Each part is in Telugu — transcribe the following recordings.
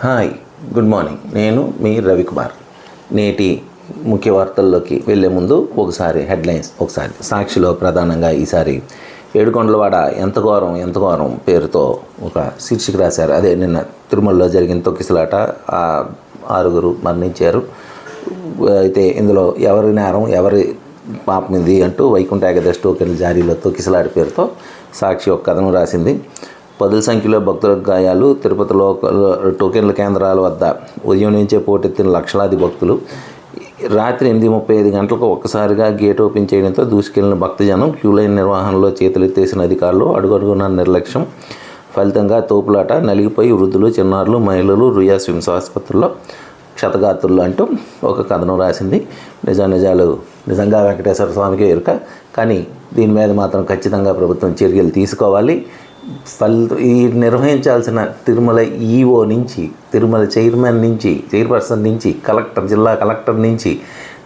Hi good morning. నేను మీ రవికుమార్. నేటి ముఖ్య వార్తల్లోకి వెళ్ళే ముందు ఒకసారి హెడ్లైన్స్ ఒకసారి సాక్షిలో ప్రధానంగా ఈసారి ఏడుకొండలవాడ ఎంత ఘోరం ఎంత ఘోరం పేరుతో ఒక శీర్షిక రాశారు. అదే నిన్న తిరుమలలో జరిగిన తొక్కిసలాట ఆ ఆరుగురు మరణించారు. అయితే ఇందులో ఎవరి నేరం ఎవరి పాపం ఇది అంటూ వైకుంఠ ఏకాదశి టోకెన్ల జారీలో తొక్కిసలాడి పేరుతో సాక్షి ఒక కథనం రాసింది. పదుల సంఖ్యలో భక్తుల గాయాలు తిరుపతిలో టోకెన్ల కేంద్రాల వద్ద ఉదయం నుంచే పోటెత్తిన లక్షలాది భక్తులు. రాత్రి ఎనిమిది ముప్పై ఐదు గంటలకు ఒక్కసారిగా గేట్ ఓపెన్ చేయడంతో దూసుకెళ్ళిన భక్తజనం క్యూలైన్ నిర్వహణలో చేతులెత్తేసిన అధికారులు అడుగడుగున నిర్లక్ష్యం. ఫలితంగా తోపులాట నలిగిపోయి వృద్ధులు చిన్నారులు మహిళలు రుయా స్విమ్స్ ఆసుపత్రుల్లో క్షతగాత్రులు అంటూ ఒక కథనం రాసింది. నిజ నిజాలు నిజంగా వెంకటేశ్వర స్వామికి ఎరుక. కానీ దీని మీద మాత్రం ఖచ్చితంగా ప్రభుత్వం చర్యలు తీసుకోవాలి. ఫలిత ఈ నిర్వహించాల్సిన తిరుమల ఈఓ నుంచి తిరుమల చైర్మన్ నుంచి చైర్పర్సన్ నుంచి కలెక్టర్ జిల్లా కలెక్టర్ నుంచి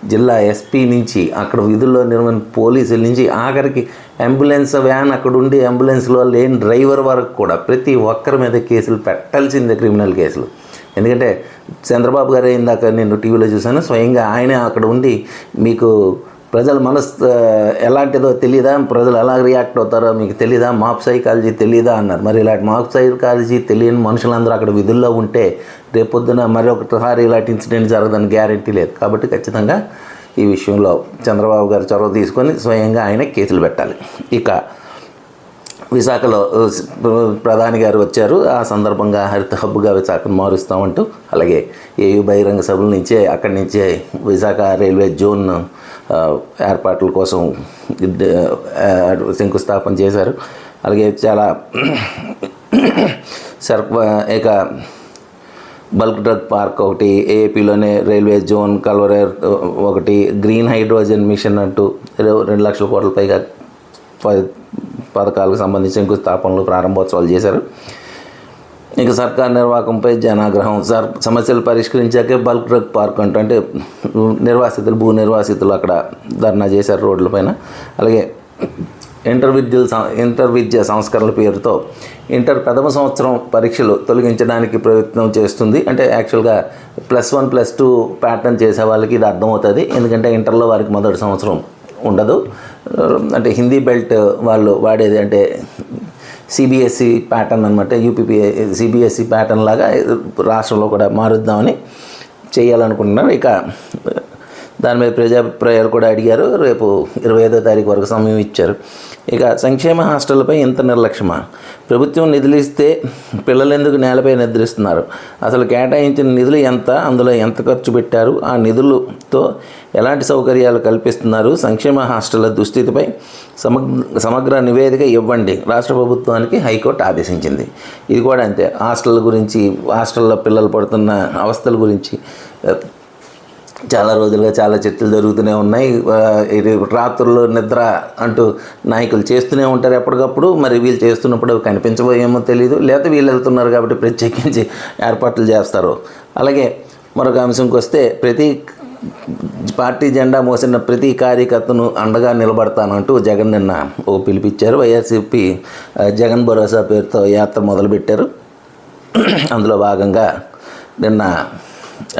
జిల్లా ఎస్పీ నుంచి అక్కడ విధుల్లో నిర్వహణ పోలీసుల నుంచి ఆఖరికి అంబులెన్స్ వ్యాన్ అక్కడ ఉండి అంబులెన్స్లో లేని డ్రైవర్ వరకు కూడా ప్రతి ఒక్కరి మీద కేసులు పెట్టాల్సిందే క్రిమినల్ కేసులు. ఎందుకంటే చంద్రబాబు గారు ఇందాక నేను టీవీలో చూశాను స్వయంగా ఆయనే అక్కడ ఉండి మీకు ప్రజల మనస్ ఎలాంటిదో తెలియదా ప్రజలు ఎలా రియాక్ట్ అవుతారో మీకు తెలీదా? మాప్ సైకాలజీ తెలీదా? అన్నారు. మరి ఇలాంటి మాప్ సైకాలజీ తెలియని మనుషులందరూ అక్కడ విధుల్లో ఉంటే రేపొద్దున మరి ఒకసారి ఇలాంటి ఇన్సిడెంట్ జరగదని గ్యారంటీ లేదు. కాబట్టి ఖచ్చితంగా ఈ విషయంలో చంద్రబాబు గారు చొరవ తీసుకొని స్వయంగా ఆయన కేసులు పెట్టాలి. ఇక విశాఖలో ప్రధాని గారు వచ్చారు. ఆ సందర్భంగా హరిత హబ్గా విశాఖను మారుస్తామంటూ అలాగే ఏయు బహిరంగ సభల నుంచే అక్కడి నుంచే విశాఖ రైల్వే జోన్ ఏర్పాట్ల కోసం శంకుస్థాపన చేశారు. అలాగే చాలా సర్ప ఇక బల్క్ డ్రగ్ పార్క్ ఒకటి ఏపీలోనే రైల్వే జోన్ కల్వరేర్ ఒకటి గ్రీన్ హైడ్రోజన్ మిషన్ అంటూ రెండు లక్షల కోట్ల పైగా పథకాలకు సంబంధించి శంకుస్థాపనలు ప్రారంభోత్సవాలు చేశారు. ఇక సర్కార్ నిర్వాహకంపై జనాగ్రహం. సర్ సమస్యలు పరిష్కరించాకే బల్క్ డ్రగ్ పార్క్ అంటూ అంటే నిర్వాసితులు భూ నిర్వాసితులు అక్కడ ధర్నా చేశారు రోడ్లపైన అలాగే ఇంటర్ విద్యుల ఇంటర్ విద్య సంస్కరణల పేరుతో ఇంటర్ ప్రథమ సంవత్సరం పరీక్షలు తొలగించడానికి ప్రయత్నం చేస్తుంది. అంటే యాక్చువల్గా plus one plus two pattern చేసే వాళ్ళకి ఇది అర్థమవుతుంది. ఎందుకంటే ఇంటర్లో వారికి మొదటి సంవత్సరం ఉండదు. అంటే హిందీ బెల్ట్ వాళ్ళు వాడేది అంటే సిబిఎస్ఈ ప్యాటర్న్ అనమాట యూపీపీ సిబిఎస్ఈ ప్యాటర్న్ లాగా రాష్ట్రంలో కూడా మారుద్దామని చేయాలనుకుంటున్నారు. ఇక దాని మీద ప్రజాభిప్రాయాలు కూడా అడిగారు. రేపు ఇరవై ఐదో తారీఖు వరకు సమయం ఇచ్చారు. ఇక సంక్షేమ హాస్టల్పై ఇంత నిర్లక్ష్యమా? ప్రభుత్వం నిధులు ఇస్తే పిల్లలు ఎందుకు నేలపై నిద్రిస్తున్నారు? అసలు కేటాయించిన నిధులు ఎంత? అందులో ఎంత ఖర్చు పెట్టారు? ఆ నిధులతో ఎలాంటి సౌకర్యాలు కల్పిస్తున్నారు? సంక్షేమ హాస్టళ్ళ దుస్థితిపై సమగ్ర సమగ్ర నివేదిక ఇవ్వండి. రాష్ట్ర ప్రభుత్వానికి హైకోర్టు ఆదేశించింది. ఇది కూడా అంతే. హాస్టల్ గురించి హాస్టల్లో పిల్లలు పడుతున్న అవస్థల గురించి చాలా రోజులుగా చాలా చర్చలు జరుగుతూనే ఉన్నాయి. ఇది రాత్రుల్లో నిద్ర అంటూ నాయకులు చేస్తూనే ఉంటారు ఎప్పటికప్పుడు. మరి వీళ్ళు చేస్తున్నప్పుడు కనిపించబోయేమో తెలియదు లేకపోతే వీళ్ళు వెళ్తున్నారు కాబట్టి ప్రత్యేకించి ఏర్పాట్లు చేస్తారు. అలాగే మరొక అంశంకి వస్తే ప్రతి పార్టీ జెండా మోసిన ప్రతి కార్యకర్తను అండగా నిలబడతానంటూ జగన్ నిన్న ఓ పిలిపించారు వైఎస్సీపీ జగన్ భరోసా పేరుతో యాత్ర మొదలుపెట్టారు. అందులో భాగంగా నిన్న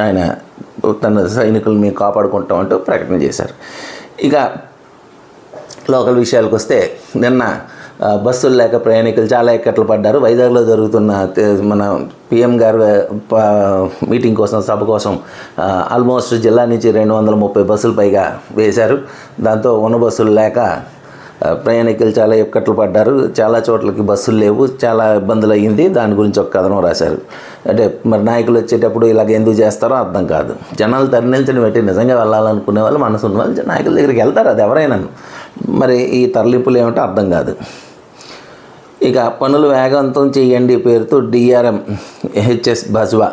ఆయన తన సైనికులు మేము కాపాడుకుంటామంటూ ప్రకటన చేశారు. ఇక లోకల్ విషయాలకు వస్తే నిన్న బస్సులు లేక ప్రయాణికులు చాలా ఎక్కట్లు పడ్డారు. వైజాగ్లో జరుగుతున్న మన పిఎం గారు మీటింగ్ కోసం సభ కోసం ఆల్మోస్ట్ జిల్లా నుంచి రెండు వందల ముప్పై బస్సులు పైగా వేశారు. దాంతో ఉన్న బస్సులు లేక ప్రయాణికులు చాలా ఎక్కట్లు పడ్డారు. చాలా చోట్లకి బస్సులు లేవు. చాలా ఇబ్బందులు అయ్యింది. దాని గురించి ఒక కథనం రాశారు. అంటే మరి నాయకులు వచ్చేటప్పుడు ఇలాగ ఎందుకు చేస్తారో అర్థం కాదు. జనాలు తరలించడం పెట్టి నిజంగా వెళ్ళాలనుకునే వాళ్ళు మనసు ఉన్న వాళ్ళు నాయకుల దగ్గరికి వెళ్తారు అది ఎవరైనా. మరి ఈ తరలింపులు ఏమిటో అర్థం కాదు. ఇక పనులు వేగవంతం చేయండి పేరుతో DRM HS Bajwa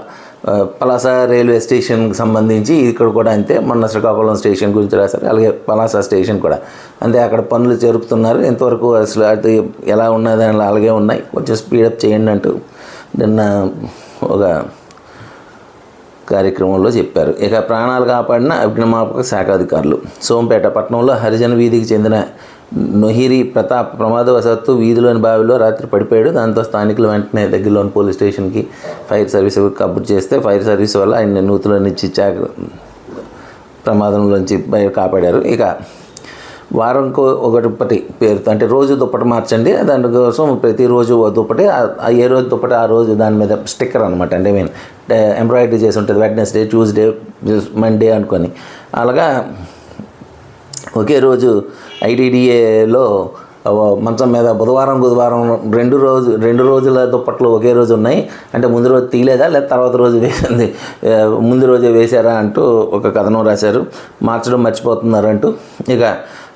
Palasa railway స్టేషన్కి సంబంధించి ఇక్కడ కూడా అంతే. మొన్న శ్రీకాకుళం స్టేషన్ గురించి రాశారు. అలాగే పలాస స్టేషన్ కూడా అంతే. అక్కడ పనులు జరుపుతున్నారు. ఇంతవరకు అసలు అది ఎలా ఉన్నది? అలాగే ఉన్నాయి. కొంచెం స్పీడప్ చేయండి అంటూ నిన్న ఒక కార్యక్రమంలో చెప్పారు. ఇక ప్రాణాలు కాపాడిన అగ్నిమాపక శాఖ అధికారులు సోంపేట పట్టణంలో హరిజన వీధికి చెందిన నొహిరి ప్రతాప్ ప్రమాదవశాత్తు వీధిలోని బావిలో రాత్రి పడిపోయాడు. దాంతో స్థానికులు వెంటనే దగ్గరలోని పోలీస్ స్టేషన్కి ఫైర్ సర్వీస్ కబుర్ చేస్తే ఫైర్ సర్వీస్ వల్ల ఆయన నూతులో నుంచి చాక ప్రమాదంలోంచి కాపాడారు. ఇక వారంకో దుప్పటి పేరుతో అంటే రోజు దుప్పటి మార్చండి దానికోసం ప్రతిరోజు ఓ దుప్పటి ఏ రోజు దుప్పటి ఆ రోజు దాని మీద స్టిక్కర్ అనమాట అంటే మీన్ ఎంబ్రాయిడరీ చేసి ఉంటుంది వెడ్నెస్డే ట్యూస్డే మండే అనుకొని. అలాగా ఒకే రోజు ఐటీడీఏలో మంచం మీద బుధవారం బుధవారం రెండు రోజు రెండు రోజుల దుప్పట్లు ఒకే రోజు ఉన్నాయి. అంటే ముందు రోజు తీయలేదా లేదా తర్వాత రోజు వేసింది? ముందు రోజే వేశారా అంటూ ఒక కథనం రాశారు. మార్చడం మర్చిపోతున్నారంటూ. ఇక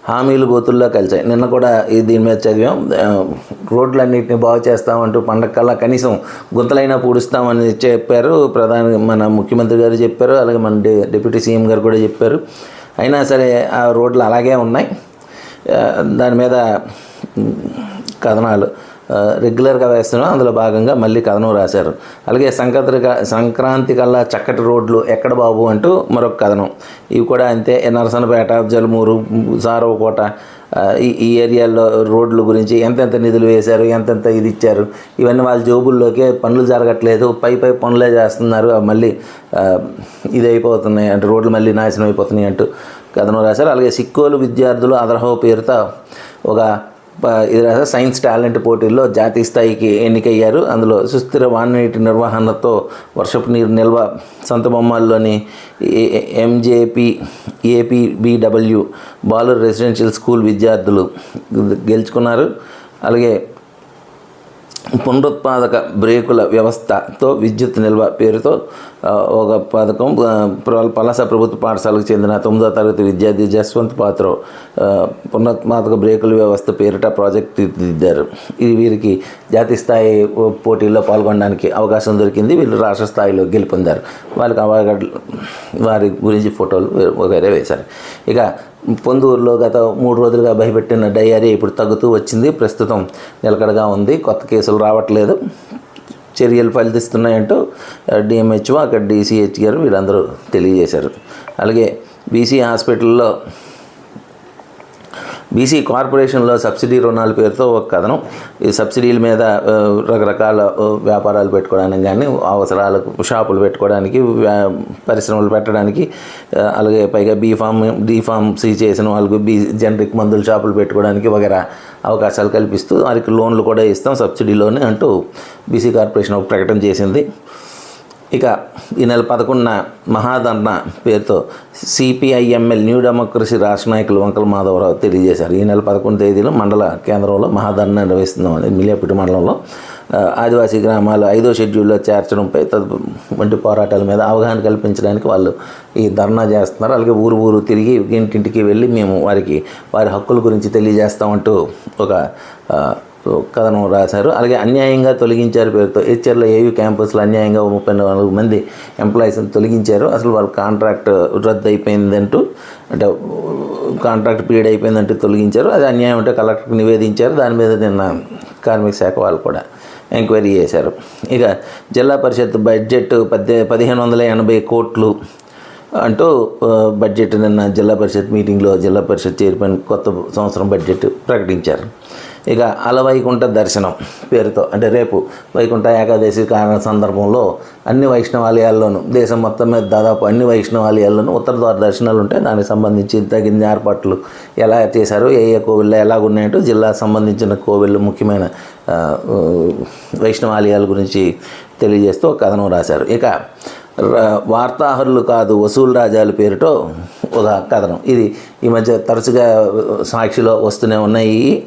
హామీలు గోతుల్లో కలిసాయి. నిన్న కూడా ఈ దీని మీద చదివాం. రోడ్లన్నింటినీ బాగు చేస్తామంటూ పండగ కల్లా కనీసం గుంతలైనా పూడుస్తామని చెప్పారు. ప్రధాని మన ముఖ్యమంత్రి గారు చెప్పారు. అలాగే మన డి డిప్యూటీ సీఎం గారు కూడా చెప్పారు. అయినా సరే ఆ రోడ్లు అలాగే ఉన్నాయి. దాని మీద కథనాలు. రెగ్యులర్గా వేస్తున్నాం అందులో భాగంగా మళ్ళీ కథనం రాశారు. అలాగే సంక్రాంతి సంక్రాంతి కల్లా చక్కటి రోడ్లు ఎక్కడ బాబు అంటూ మరొక కథనం. ఇవి కూడా అంతే నరసనపేట జలమూరు సారవకోట ఈ ఈ ఏరియాల్లో రోడ్ల గురించి ఎంతెంత నిధులు వేశారు ఎంతెంత ఇది ఇచ్చారు ఇవన్నీ వాళ్ళ జోబుల్లోకే పనులు జరగట్లేదు పై పై పనులే చేస్తున్నారు మళ్ళీ ఇది అయిపోతున్నాయి అంటే రోడ్లు మళ్ళీ నాశనం అయిపోతున్నాయి అంటూ కథనం రాశారు. అలాగే సిక్కోలు విద్యార్థులు అదర్హో పేరుతో ఒక ఇది సైన్స్ టాలెంట్ పోటీల్లో జాతీయ స్థాయికి ఎన్నికయ్యారు. అందులో సుస్థిర వాననీటి నిర్వహణతో వర్షపు నీరు నిల్వ సంతబొమ్మల్లోని ఎంజేపీ ఏపీబిడబ్ల్యూ బాలు రెసిడెన్షియల్ స్కూల్ విద్యార్థులు గెలుచుకున్నారు. అలాగే పునరుత్పాదక బ్రేకుల వ్యవస్థతో విద్యుత్ నిల్వ పేరుతో ఒక పథకం పలాస ప్రభుత్వ పాఠశాలకు చెందిన తొమ్మిదో తరగతి విద్యార్థి జస్వంత్ పాత్రో పునరుత్మాదక పునరుత్పాదక బ్రేకుల వ్యవస్థ పేరిట ప్రాజెక్ట్ తీర్చిదిద్దారు. ఇది వీరికి జాతీయ స్థాయి పోటీల్లో పాల్గొనడానికి అవకాశం దొరికింది. వీళ్ళు రాష్ట్ర స్థాయిలో గెలుపొందారు. వాళ్ళకి అవార్డు వారి గురించి ఫోటోలు వగైరే వేశారు. ఇక పొందూరులో గత మూడు రోజులుగా భయపెట్టిన డయేరియా ఇప్పుడు తగ్గుతూ వచ్చింది. ప్రస్తుతం నిలకడగా ఉంది. కొత్త కేసులు రావట్లేదు. చర్యలు ఫలితిస్తున్నాయంటూ డిఎంహెచ్ఓ అక్కడ డిసిహెచ్ గారు వీరందరూ తెలియజేశారు. అలాగే బీసీ హాస్పిటల్లో బీసీ కార్పొరేషన్లో సబ్సిడీ రుణాల పేరుతో ఒక కథనం. ఈ సబ్సిడీల మీద రకరకాల వ్యాపారాలు పెట్టుకోవడానికి కానీ అవసరాలకు షాపులు పెట్టుకోవడానికి పరిశ్రమలు పెట్టడానికి అలాగే పైగా బీ ఫామ్ సి చేసిన వాళ్ళకు బీ జనరిక్ మందుల షాపులు పెట్టుకోవడానికి వగేరా అవకాశాలు కల్పిస్తూ వారికి లోన్లు కూడా ఇస్తాం సబ్సిడీలోనే అంటూ బీసీ కార్పొరేషన్ ఒక ప్రకటన చేసింది. ఇక ఈ నెల పదకొండున మహాధర్ణ పేరుతో సిపిఐఎంఎల్ న్యూ డెమోక్రసీ రాష్ట్ర నాయకులు వంకల మాధవరావు తెలియజేశారు. ఈ నెల పదకొండు తేదీలో మండల కేంద్రంలో మహాధర్ణ నిర్వహిస్తున్నామని మిలియాపిటి మండలంలో. ఆదివాసీ గ్రామాలు ఐదో షెడ్యూల్లో చేర్చడంపై తదు వంటి పోరాటాల మీద అవగాహన కల్పించడానికి వాళ్ళు ఈ ధర్నా చేస్తున్నారు. అలాగే ఊరు ఊరు తిరిగి ఇంటింటికి వెళ్ళి మేము వారికి వారి హక్కుల గురించి తెలియజేస్తామంటూ ఒక కథనం రాశారు. అలాగే అన్యాయంగా తొలగించారు పేరుతో హెచ్ఆర్లో ఏయూ క్యాంపస్లో అన్యాయంగా ముప్పై నాలుగు మంది ఎంప్లాయీస్ని తొలగించారు. అసలు వాళ్ళ కాంట్రాక్ట్ రద్దు అయిపోయిందంటూ అంటే కాంట్రాక్ట్ పీరియడ్ అయిపోయిందంటూ తొలగించారు. అది అన్యాయం అంటే కలెక్టర్కి నివేదించారు. దాని మీద నిన్న కార్మిక శాఖ వాళ్ళు కూడా ఎంక్వైరీ చేశారు. ఇక జిల్లా పరిషత్ బడ్జెట్ పద్దె పదిహేను వందల ఎనభై కోట్లు అంటూ బడ్జెట్ నిన్న జిల్లా పరిషత్ మీటింగ్లో జిల్లా పరిషత్ చైర్మన్ కొత్త సంవత్సరం బడ్జెట్ ప్రకటించారు. ఇక అలవైకుంఠ దర్శనం పేరుతో అంటే రేపు వైకుంఠ ఏకాదశి కారణ సందర్భంలో అన్ని వైష్ణవాలయాల్లోనూ దేశం మొత్తం మీద దాదాపు అన్ని వైష్ణవాలయాల్లోనూ ఉత్తర ద్వార దర్శనాలు ఉంటాయి. దానికి సంబంధించి తగిన ఏర్పాట్లు ఎలా చేశారు ఏ ఏ కోవిళ్ళు ఎలాగున్నాయంటూ జిల్లా సంబంధించిన కోవిళ్ళు ముఖ్యమైన వైష్ణవాలయాల గురించి తెలియజేస్తూ ఒక కథనం రాశారు. ఇక వార్తాహరులు కాదు వసూలు రాజాల పేరుతో ఒక కథనం. ఇది ఈ మధ్య తరచుగా సాక్షిలో వస్తూనే ఉన్నాయి.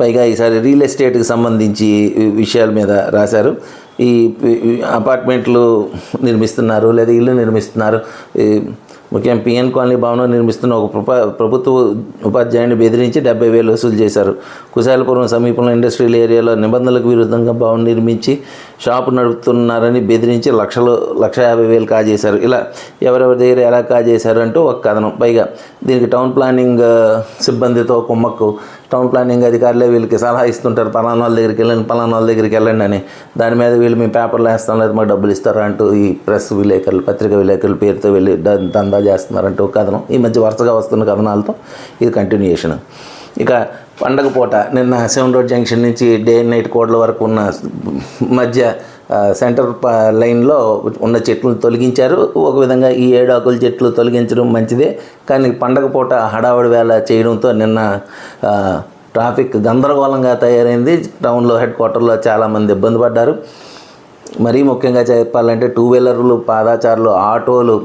పైగా ఈసారి రియల్ ఎస్టేట్కి సంబంధించి విషయాల మీద రాశారు. ఈ ఈ అపార్ట్మెంట్లు నిర్మిస్తున్నారు లేదా ఇల్లు నిర్మిస్తున్నారు. ముఖ్యం పిఎన్ కాలనీ భవనం నిర్మిస్తున్న ఒక ప్రభుత్వ ఉపాధ్యాయుని బెదిరించి డెబ్బై వేలు వసూలు చేశారు. కుశాలపురం సమీపంలో ఇండస్ట్రియల్ ఏరియాలో నిబంధనలకు విరుద్ధంగా భవనం నిర్మించి షాపు నడుపుతున్నారని బెదిరించి లక్షలు లక్ష యాభై వేలు కాజేశారు. ఇలా ఎవరెవరి దగ్గర ఎలా కాజేశారు అంటూ ఒక కథనం. పైగా దీనికి టౌన్ ప్లానింగ్ సిబ్బందితో కుమ్మక్కు. టౌన్ ప్లానింగ్ అధికారులే వీళ్ళకి సలహా ఇస్తుంటారు. పలానా వాళ్ళ దగ్గరికి వెళ్ళండి పలానా వాళ్ళ దగ్గరికి వెళ్ళండి అని. దాని మీద వీళ్ళు మేము పేపర్లు వేస్తాం లేదు మాకు డబ్బులు ఇస్తారా అంటూ ఈ ప్రెస్ విలేకరులు పత్రిక విలేకరుల పేరుతో వెళ్ళి దందా చేస్తున్నారంటే ఒక కథనం. ఈ మధ్య వరుసగా వస్తున్న కథనాలతో ఇది కంటిన్యూయేషన్ ఇక పండగ పూట నిన్న సెవెన్ రోడ్ జంక్షన్ నుంచి డే అండ్ నైట్ కోడ్ల వరకు ఉన్న మధ్య సెంటర్ లైన్లో ఉన్న చెట్లను తొలగించారు. ఒక విధంగా ఈ ఏడు ఆకుల చెట్లు తొలగించడం మంచిదే. కానీ పండగ పూట హడావడి వేళ చేయడంతో నిన్న ట్రాఫిక్ గందరగోళంగా తయారైంది. టౌన్లో హెడ్ క్వార్టర్లో చాలామంది ఇబ్బంది పడ్డారు. మరీ ముఖ్యంగా చెప్పాలంటే టూ వీలర్లు పాదాచారులు ఆటోలు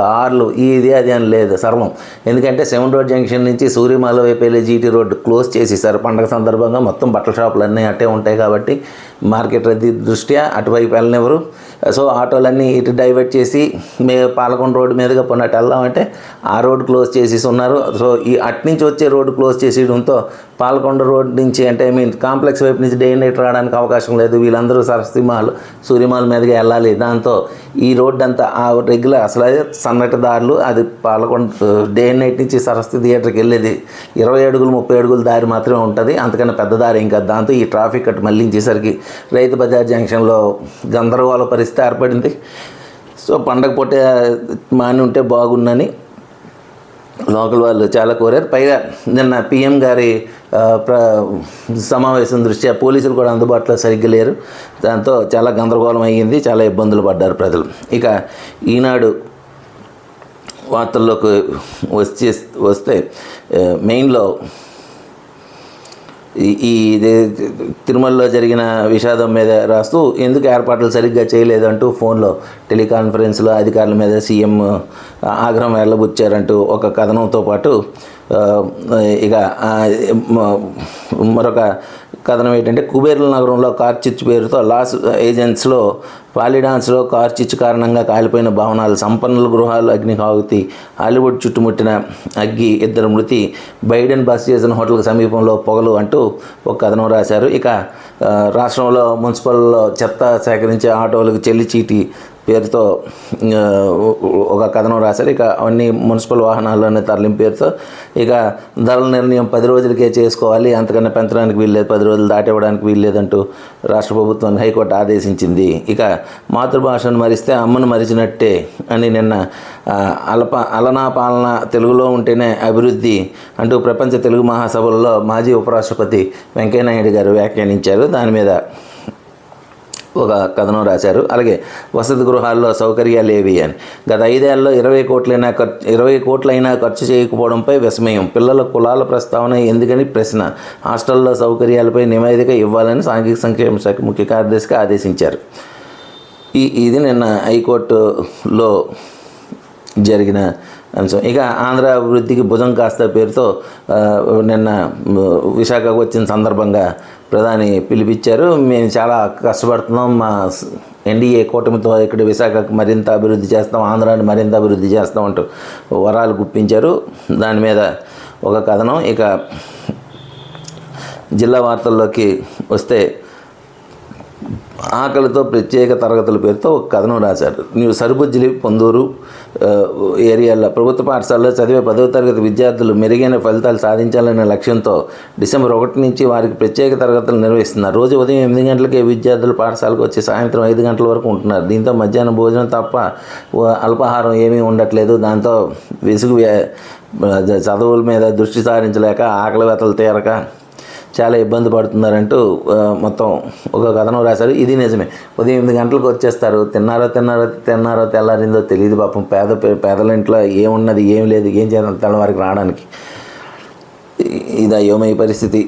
కార్లు ఇది అది అని లేదు సర్వం. ఎందుకంటే సెవెన్ రోడ్ జంక్షన్ నుంచి సూర్యమాల వైపు వెళ్ళే జీటీ రోడ్డు క్లోజ్ చేసేసారు పండగ సందర్భంగా మొత్తం బట్టల షాపులు అన్నీ అట్టే ఉంటాయి కాబట్టి మార్కెట్ రద్దీ దృష్ట్యా అటువైపు వెళ్ళనివ్వరు. సో ఆటోలన్నీ ఇటు డైవర్ట్ చేసి మే పాలకొండ రోడ్డు మీదుగా పొన్నట్టు వెళ్దామంటే ఆ రోడ్ క్లోజ్ చేసేసి ఉన్నారు. సో ఈ అటు నుంచి వచ్చే రోడ్డు క్లోజ్ చేసేయడంతో పాలకొండ రోడ్ నుంచి అంటే ఐ మీన్ కాంప్లెక్స్ వైపు నుంచి డే నైట్ రావడానికి అవకాశం లేదు. వీళ్ళందరూ సరస్వతి మాల్ సూర్యమాల్ మీదుగా వెళ్ళాలి. దాంతో ఈ రోడ్డు అంతా ఆ రెగ్యులర్ అసలు అదే సన్నటి దారులు. అది పాలకొండ డే నైట్ నుంచి సరస్వతి థియేటర్కి వెళ్ళేది ఇరవై అడుగులు ముప్పై అడుగుల దారి మాత్రమే ఉంటుంది. అంతకన్నా పెద్ద దారి ఇంకా దాంతో ఈ ట్రాఫిక్ అటు మళ్ళించేసరికి రైతు బజార్ జంక్షన్లో గందరగోళ పరిస్థితి ఏర్పడింది. సో పండగ పూట మాని ఉంటే బాగుందని లోకల్ వాళ్ళు చాలా కోరారు. పైగా నిన్న పిఎం గారి ప్ర సమావేశం దృష్ట్యా పోలీసులు కూడా అందుబాటులో సరిగ్గా లేరు. దాంతో చాలా గందరగోళం అయ్యింది. చాలా ఇబ్బందులు పడ్డారు ప్రజలు. ఇక ఈనాడు వార్తల్లోకి వచ్చే వస్తే మెయిన్లో ఈ ఈ ఇది తిరుమలలో జరిగిన విషాదం మీద రాస్తూ ఎందుకు ఏర్పాట్లు సరిగ్గా చేయలేదంటూ ఫోన్లో టెలికాన్ఫరెన్స్లో అధికారుల మీద సీఎం ఆగ్రహం వెళ్ళబుచ్చారంటూ ఒక కథనంతో పాటు ఇక మరొక కథనం ఏంటంటే కుబేర్ల నగరంలో కార్చిచ్చు పేరుతో లాస్ ఏజెంట్స్లో పాలిడాన్స్లో కార్చిచ్చు కారణంగా కాలిపోయిన భవనాలు సంపన్నుల గృహాలు అగ్నిహావతి హాలీవుడ్ చుట్టుముట్టిన అగ్గి ఇద్దరు మృతి బైడెన్ బస్ చేసిన హోటల్కి సమీపంలో పొగలు అంటూ ఒక కథనం రాశారు. ఇక రాష్ట్రంలో మున్సిపల్లో చెత్త సేకరించే ఆటోలకు చెల్లి చీటి పేరుతో ఒక కథనం రాశారు. ఇక అన్ని మున్సిపల్ వాహనాల్లోనే తరలింపు పేరుతో ఇక ధరల నిర్ణయం పది రోజులకే చేసుకోవాలి. అంతకన్నా పెంచడానికి వీల్లేదు. పది రోజులు దాటివ్వడానికి వీల్లేదంటూ రాష్ట్ర ప్రభుత్వాన్ని హైకోర్టు ఆదేశించింది. ఇక మాతృభాషను మరిస్తే అమ్మను మరిచినట్టే అని నిన్న ఆ, అలప అలనా పాలన తెలుగులో ఉంటేనే అభివృద్ధి అంటూ ప్రపంచ తెలుగు మహాసభలలో మాజీ ఉపరాష్ట్రపతి వెంకయ్యనాయుడు గారు వ్యాఖ్యానించారు. దాని మీద ఒక కథనం రాశారు. అలాగే వసతి గృహాల్లో సౌకర్యాలు ఏవి అని. గత ఐదేళ్ళలో ఇరవై కోట్లైనా ఖర్చు ఇరవై కోట్లైనా ఖర్చు చేయకపోవడంపై విస్మయం. పిల్లల కులాల ప్రస్తావన ఎందుకని ప్రశ్న. హాస్టల్లో సౌకర్యాలపై నివేదిక ఇవ్వాలని సాంఘిక సంక్షేమ శాఖ ముఖ్య కార్యదర్శికి ఆదేశించారు. ఈ ఇది నిన్న హైకోర్టులో జరిగిన అంశం. ఇక ఆంధ్ర అభివృద్ధికి భుజం కాస్త పేరుతో నిన్న విశాఖకు వచ్చిన సందర్భంగా ప్రధాని పిలిపించారు. మేము చాలా కష్టపడుతున్నాం. మా ఎన్డీఏ కూటమితో ఇక్కడ విశాఖకు మరింత అభివృద్ధి చేస్తాం. ఆంధ్రాని మరింత అభివృద్ధి చేస్తాం అంటూ వరాలు గుప్పించారు. దాని మీద ఒక కథనం. ఇక జిల్లా వార్తల్లోకి వస్తే ఆకలితో ప్రత్యేక తరగతుల పేరుతో ఒక కథనం రాశారు. న్యూ సరుబుజ్జిలి పొందూరు ఏరియాలో ప్రభుత్వ పాఠశాలలో చదివే పదవ తరగతి విద్యార్థులు మెరుగైన ఫలితాలు సాధించాలనే లక్ష్యంతో డిసెంబర్ ఒకటి నుంచి వారికి ప్రత్యేక తరగతులు నిర్వహిస్తున్నారు. రోజు ఉదయం ఎనిమిది గంటలకే విద్యార్థులు పాఠశాలకు వచ్చి సాయంత్రం ఐదు గంటల వరకు ఉంటున్నారు. దీంతో మధ్యాహ్నం భోజనం తప్ప అల్పాహారం ఏమీ ఉండట్లేదు. దాంతో విసుగు చదువుల మీద దృష్టి సారించలేక ఆకలి వెతలు తీరక చాలా ఇబ్బంది పడుతున్నారంటూ మొత్తం ఒక కథనం రాశారు. ఇది నిజమే. ఉదయం ఎనిమిది గంటలకు వచ్చేస్తారు. తిన్నారో తిన్నారో తిన్నారో తెల్లారిందో తెలియదు పాపం. పేద పేదల ఇంట్లో ఏమున్నది ఏం లేదు ఏం చేయాలి తెల్లవారికి రావడానికి. ఇది అయోమయ పరిస్థితి.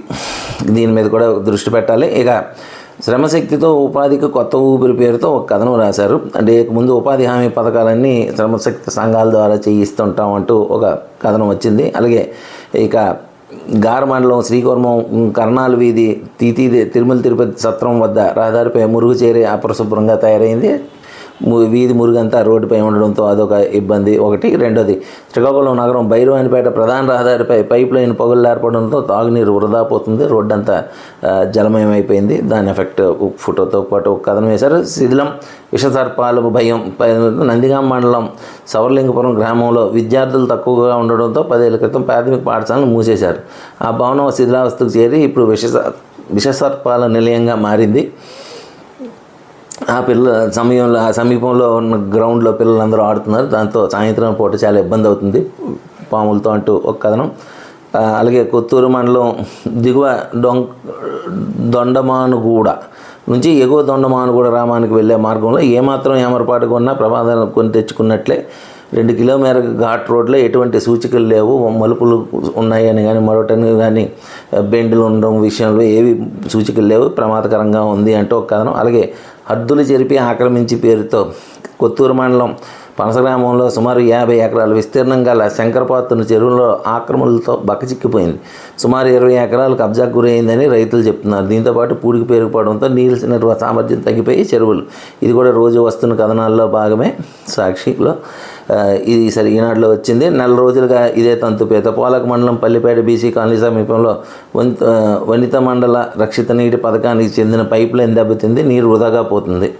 దీని మీద కూడా దృష్టి పెట్టాలి. ఇక శ్రమశక్తితో ఉపాధికి కొత్త ఊపిరి పేరుతో ఒక కథనం రాశారు. అంటే ముందు ఉపాధి హామీ పథకాలన్నీ శ్రమశక్తి సంఘాల ద్వారా చేయిస్తుంటాం అంటూ ఒక కథనం వచ్చింది. అలాగే ఇక గార మండలం శ్రీకూర్మం కర్ణాల వీధి తీతీది తిరుమల తిరుపతి సత్రం వద్ద రహదారిపై మురుగు చేరి అపరిశుభ్రంగా తయారైంది. వీధి మురుగంతా రోడ్డుపై ఉండడంతో అదొక ఇబ్బంది. ఒకటి. రెండోది శ్రీకాకుళం నగరం బైరవానిపేట ప్రధాన రహదారిపై పైప్ లైన్ పొగలు ఏర్పడంతో తాగునీరు వృధా పోతుంది. రోడ్డు అంతా జలమయం అయిపోయింది దాని ఎఫెక్ట్ ఫోటోతో పాటు ఒక కథనం వేశారు. శిథిలం విషసర్పాలు భయం నందిగాం మండలం సవర్లింగపురం గ్రామంలో విద్యార్థులు తక్కువగా ఉండడంతో పదేళ్ళ క్రితం ప్రాథమిక పాఠశాలను మూసేశారు. ఆ భవనం శిథిలావస్థకు చేరి ఇప్పుడు విష విషసర్పాల నిలయంగా మారింది. ఆ పిల్ల సమయంలో ఆ సమీపంలో ఉన్న గ్రౌండ్లో పిల్లలందరూ ఆడుతున్నారు. దాంతో సాయంత్రం పూట చాలా ఇబ్బంది అవుతుంది. పాములతో అంటూ ఒక కథనం. అలాగే కొత్తూరు మండలం దిగువ డొం దొండమానుగూడ నుంచి ఎగువ దొండమానుగూడ గ్రామానికి వెళ్ళే మార్గంలో ఏమాత్రం ఏమరపాటుగా ఉన్నా ప్రమాదాలు కొని తెచ్చుకున్నట్లే రెండు కిలోమీటర్ ఘాట్ రోడ్లో ఎటువంటి సూచికలు లేవు. మలుపులు ఉన్నాయని కానీ మరొకటని కానీ బెండ్లు ఉండడం విషయంలో ఏవి సూచికలు లేవు. ప్రమాదకరంగా ఉంది అంటూ ఒక కథనం. అలాగే హద్దులు చెరిపి ఆక్రమించి పేరుతో కొత్తూరు మండలం పనస గ్రామంలో సుమారు యాభై ఎకరాల విస్తీర్ణం గల శంకరపాత్రుని చెరువులో ఆక్రమణలతో బక్కచిక్కిపోయింది. సుమారు ఇరవై ఎకరాలు కబ్జాకు గురైందని రైతులు చెప్తున్నారు. దీంతోపాటు పూడికి పేరుకుపోవడంతో నీళ్ళ నిల్వ సామర్థ్యం తగ్గిపోయి చెరువులు. ఇది కూడా రోజు వస్తున్న కథనాల్లో భాగమే సాక్షిలో. ఇది సరి ఈనాడులో వచ్చింది. నెల రోజులుగా ఇదే తంతుపేత పోలక మండలం పల్లిపేట బీసీ కాలనీ సమీపంలో వనిత వనిత మండల రక్షిత నీటి పథకానికి చెందిన పైప్ లైన్ దెబ్బతింది. నీరు వృధాగా పోతుంది.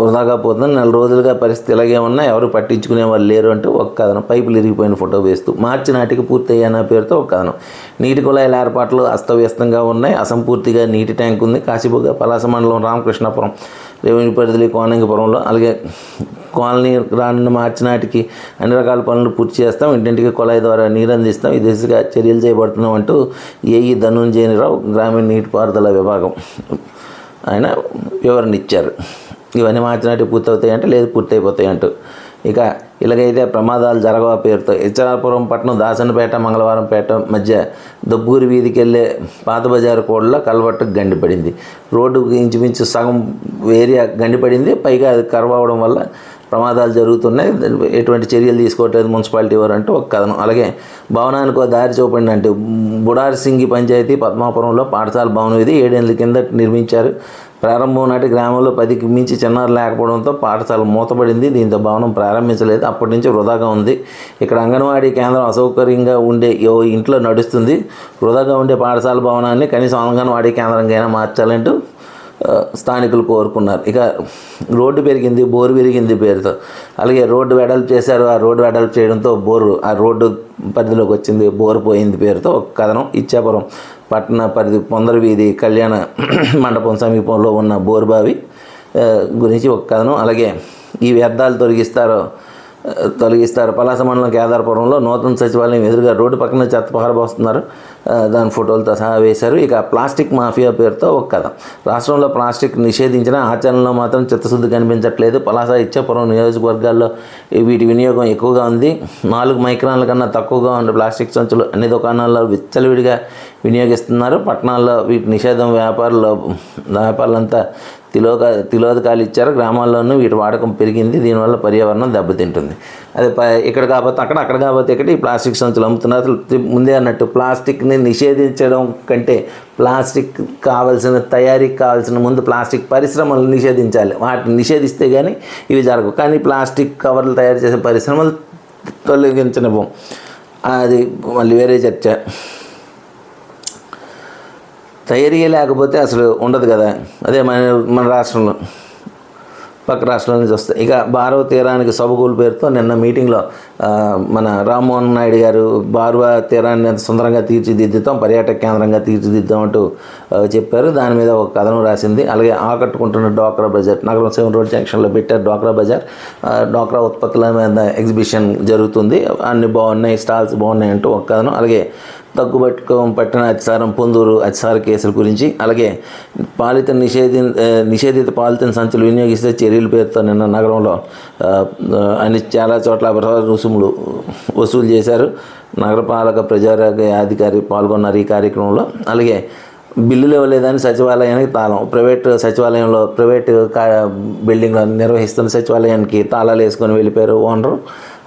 వృధాగా పోతుంది. నెల రోజులుగా పరిస్థితి ఇలాగే ఉన్నా ఎవరు పట్టించుకునే వాళ్ళు లేరు అంటూ ఒక కథనం. పైపులు ఇరిగిపోయిన ఫోటో వేస్తూ మార్చి నాటికి పూర్తయ్యాన పేరుతో ఒక కథనం. నీటి కుళాయిల ఏర్పాట్లు అస్తవ్యస్తంగా ఉన్నాయి. అసంపూర్తిగా నీటి ట్యాంక్ ఉంది. కాశీబుగ్గ పలాస మండలం రామకృష్ణాపురం రెవెన్యూ పరిధిలో కోనంగిపురంలో. అలాగే కాలనీ రానున్న మార్చి నాటికి అన్ని రకాల పనులు పూర్తి చేస్తాం. ఇంటింటికి కుళాయి ద్వారా నీరు అందిస్తాం. ఈ దిశగా చర్యలు చేపడుతున్నాం అంటూ ఏఈ ధనుంజయనిరావు గ్రామీణ నీటిపారుదల విభాగం ఆయన వివరణ ఇచ్చారు. ఇవన్నీ మార్చినట్టు పూర్తవుతాయి అంటే లేదు పూర్తయిపోతాయి అంటూ. ఇక ఇలాగైతే ప్రమాదాలు జరగవ పేరుతో ఇచ్చరాపురం పట్టణం దాసనపేట మంగళవారంపేట మధ్య దబ్బూరి వీధికి వెళ్ళే పాత బజారు కోడలో కలవట్టు గండిపడింది. రోడ్డు ఇంచుమించు సగం ఏరియా గండిపడింది. పైగా అది కర్వ్ అవడం వల్ల ప్రమాదాలు జరుగుతున్నాయి. ఎటువంటి చర్యలు తీసుకోవట్లేదు మున్సిపాలిటీ వారు అంటూ ఒక కథనం. అలాగే భవనానికి ఒక దారి చూపండి అంటే బుడార్ సింగి పంచాయతీ పద్మాపురంలో పాఠశాల భవనం ఇది. ఏడేళ్ళ కింద నిర్మించారు. ప్రారంభం నాటి గ్రామంలో పదికి మించి చిన్నారు లేకపోవడంతో పాఠశాల మూతపడింది. దీంతో భవనం ప్రారంభించలేదు. అప్పటి నుంచి వృధాగా ఉంది. ఇక్కడ అంగన్వాడీ కేంద్రం అసౌకర్యంగా ఉండే ఓ ఇంట్లో నడుస్తుంది. వృధాగా ఉండే పాఠశాల భవనాన్ని కనీసం అంగన్వాడీ కేంద్రంగా అయినా మార్చాలంటూ స్థానికులు కోరుకున్నారు. ఇక రోడ్డు పెరిగింది బోరు పెరిగింది పేరుతో. అలాగే రోడ్డు వెడల్పు చేశారు ఆ రోడ్డు వెడల్పు చేయడంతో బోరు ఆ రోడ్డు పరిధిలోకి వచ్చింది బోరు పోయింది పేరుతో ఒక కథనం ఇచ్చాపురం. పట్టణ పరిధి పొందర వీధి కళ్యాణ మండపం సమీపంలో ఉన్న బోరుబావి గురించి ఒక కథనం. అలాగే ఈ వ్యర్థాలు తొలగిస్తారో తొలగిస్తారు. పలాస మండలం కేదారపురంలో నూతన సచివాలయం ఎదురుగా రోడ్డు పక్కన చెత్త పారబోస్తున్నారు దాని ఫోటోలతో సహా వేశారు. ఇక ప్లాస్టిక్ మాఫియా పేరుతో ఒక కథ. రాష్ట్రంలో ప్లాస్టిక్ నిషేధించిన ఆచరణలో మాత్రం చిత్తశుద్ధి కనిపించట్లేదు. పలాస ఇచ్చాపురం నియోజకవర్గాల్లో వీటి వినియోగం ఎక్కువగా ఉంది. నాలుగు మైక్రాన్ల కన్నా తక్కువగా ఉన్న ప్లాస్టిక్ సంచులు అన్ని దుకాణాల్లో విచ్చలవిడిగా వినియోగిస్తున్నారు. పట్టణాల్లో వీటి నిషేధం వ్యాపారులు వ్యాపారులంతా తిలోక తిలోదకాలు ఇచ్చారు. గ్రామాల్లోనూ వీటి వాడకం పెరిగింది. దీనివల్ల పర్యావరణం దెబ్బతింటుంది. అదే ప- ఇక్కడ కాకపోతే అక్కడ అక్కడ కాకపోతే ఇక్కడ ఈ ప్లాస్టిక్ సంచులు అమ్ముతున్నారు. అసలు ముందే అన్నట్టు ప్లాస్టిక్ని నిషేధించడం కంటే ప్లాస్టిక్ కావాల్సిన తయారీకి కావాల్సిన ముందు ప్లాస్టిక్ పరిశ్రమలు నిషేధించాలి. వాటిని నిషేధిస్తే కానీ ఇవి జరగవు. కానీ ప్లాస్టిక్ కవర్లు తయారు చేసే పరిశ్రమలు తొలగించనివ్వం అది మళ్ళీ వేరే చర్చ. తయారీ లేకపోతే అసలు ఉండదు కదా. అదే మన మన రాష్ట్రంలో పక్క రాష్ట్రాల నుంచి వస్తాయి. ఇక భారవ తీరానికి సభకూలు పేరుతో నిన్న మీటింగ్లో మన రామ్మోహన్ నాయుడు గారు బారువా తీరాన్ని ఎంత సుందరంగా తీర్చిదిద్దుతాం పర్యాటక కేంద్రంగా తీర్చిదిద్దాం అంటూ చెప్పారు. దాని మీద ఒక కథనం రాసింది. అలాగే ఆకట్టుకుంటున్న డ్వాక్రా బజార్ నగరం సెవెన్ రోడ్ జంక్షన్లో పెట్టారు డ్వాక్రా బజార్. డోక్రా డ్వాక్రా ఉత్పత్తుల మీద ఎగ్జిబిషన్ జరుగుతుంది. అన్ని బాగున్నాయి స్టాల్స్ బాగున్నాయి అంటూ ఒక కథనం. అలాగే తగ్గుబట్టుకో పట్టిన అతిసారం పొందూరు అతిసార కేసుల గురించి అలాగే పాలిత నిషేధి నిషేధిత పాలితన సంచులు వినియోగిస్తే చర్యల పేరుతో నిన్న నగరంలో అని అన్ని చాలా చోట్ల రుసుములు వసూలు చేశారు. నగరపాలక ప్రజారోగ్య అధికారి పాల్గొన్నారు ఈ కార్యక్రమంలో. అలాగే బిల్లులు ఇవ్వలేదని సచివాలయానికి తాళం ప్రైవేట్ సచివాలయంలో ప్రైవేట్ కా బిల్డింగ్లో నిర్వహిస్తున్న సచివాలయానికి తాళాలు వేసుకొని వెళ్ళిపోయారు ఓనరు.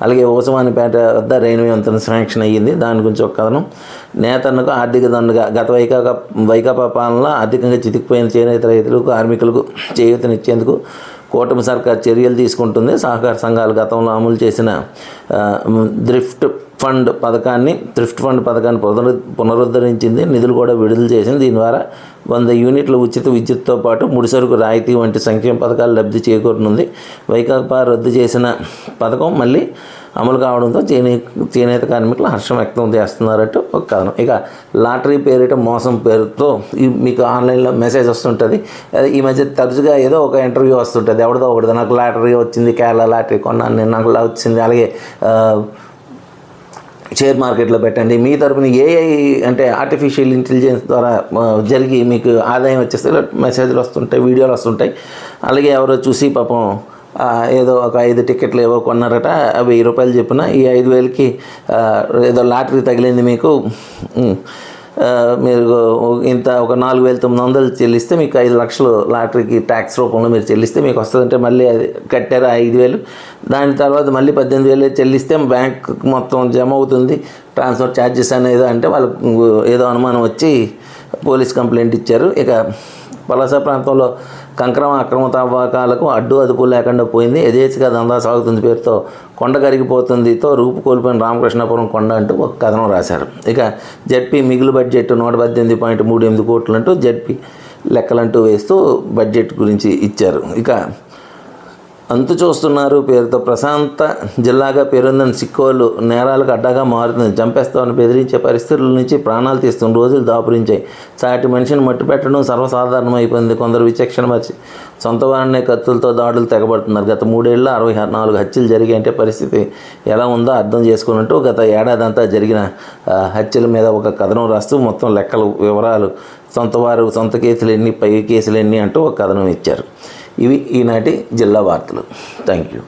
అలాగే ఓసమానిపేట వద్ద రైల్వే వంతెన శాంక్షన్ అయ్యింది. దాని గురించి ఒక కథనం. నేతన్నకు ఆర్థిక దండగా గత వైకాపా వైకాపా పాలనలో ఆర్థికంగా చితికిపోయిన చేనేత రైతులకు కార్మికులకు చేయూతనిచ్చేందుకు కూటమి సర్కార్ చర్యలు తీసుకుంటుంది. సహకార సంఘాలు గతంలో అమలు చేసిన ద్రిఫ్ట్ థ్రిఫ్ట్ ఫండ్ పథకాన్ని థ్రిఫ్ట్ ఫండ్ పథకాన్ని పునరుద్ధరించింది. నిధులు కూడా విడుదల చేసింది. దీని ద్వారా వంద యూనిట్ల ఉచిత విద్యుత్తో పాటు ముడిసరుకు రాయితీ వంటి సంక్షేమ పథకాలు లబ్ధి చేకూరనుంది. వైకాపా రద్దు చేసిన పథకం మళ్ళీ అమలు కావడంతో చేనే చేనేత కార్మికులు హర్షం వ్యక్తం చేస్తున్నారట ఒక కథనం. ఇక లాటరీ పేరిట మోసం పేరుతో ఈ మీకు ఆన్లైన్లో మెసేజ్ వస్తుంటుంది. ఈ మధ్య తరచుగా ఏదో ఒక ఇంటర్వ్యూ వస్తుంటుంది. ఎవరిదో ఒకటిదో నాకు లాటరీ వచ్చింది కేరళ లాటరీ కొన్నాను నేను నాకు వచ్చింది అలాగే షేర్ మార్కెట్లో పెట్టండి. మీ తరపున ఏఐ అంటే ఆర్టిఫిషియల్ ఇంటెలిజెన్స్ ద్వారా జరిగి మీకు ఆదాయం వచ్చేస్తే మెసేజ్లు వస్తుంటాయి వీడియోలు వస్తుంటాయి. అలాగే ఎవరో చూసి పాపం ఏదో ఒక ఐదు టికెట్లు ఏవో కొన్నారట వెయ్యి రూపాయలు చెప్పిన ఈ ఐదు వేలకి ఏదో లాటరీ తగిలింది మీకు. మీరు ఇంత ఒక నాలుగు వేల తొమ్మిది వందలు చెల్లిస్తే మీకు ఐదు లక్షలు లాటరీకి ట్యాక్స్ రూపంలో మీరు చెల్లిస్తే మీకు వస్తుందంటే మళ్ళీ అది కట్టారు ఐదు వేలు? దాని తర్వాత మళ్ళీ పద్దెనిమిది వేలు చెల్లిస్తే బ్యాంక్ మొత్తం జమ అవుతుంది. ట్రాన్స్ఫర్ ఛార్జెస్ అనేది అంటే వాళ్ళకు ఏదో అనుమానం వచ్చి పోలీస్ కంప్లైంట్ ఇచ్చారు. ఇక పలాస ప్రాంతంలో కంక్రమ అక్రమ తవ్వకాలకు అడ్డు అదుపు లేకుండా పోయింది. యథేచ్ఛగా దందా సాగుతుంది పేరుతో కొండ కరిగిపోతుందితో రూపు కోల్పోయిన రామకృష్ణాపురం కొండ అంటూ ఒక కథనం రాశారు. ఇక జడ్పీ మిగులు బడ్జెట్ నూట పద్దెనిమిది పాయింట్ మూడు ఎనిమిది కోట్లు అంటూ జడ్పీ లెక్కలంటూ వేస్తూ బడ్జెట్ గురించి ఇచ్చారు. ఇక అంతు చూస్తున్నారు పేరుతో ప్రశాంత జిల్లాగా పేరొందిన సిక్కోలు నేరాలకు అడ్డాగా మారుతుంది. చంపేస్తామని బెదిరించే పరిస్థితుల నుంచి ప్రాణాలు తీస్తున్న రోజులు దాపురించాయి. సాటి మనిషిని మట్టి పెట్టడం సర్వసాధారణం అయిపోయింది. కొందరు విచక్షణ మర్చి సొంత వారినే కత్తులతో దాడులు తెగబడుతున్నారు. గత మూడేళ్ళు అరవై నాలుగు హత్యలు జరిగాయి అంటే పరిస్థితి ఎలా ఉందో అర్థం చేసుకున్నట్టు గత ఏడాది అంతా జరిగిన హత్యల మీద ఒక కథనం రాస్తూ మొత్తం లెక్కలు వివరాలు సొంత వారు సొంత కేసులు ఎన్ని పై కేసులు ఎన్ని అంటూ ఒక కథనం ఇచ్చారు. ఇవి ఈనాటి జిల్లా వార్తలు. Thank you.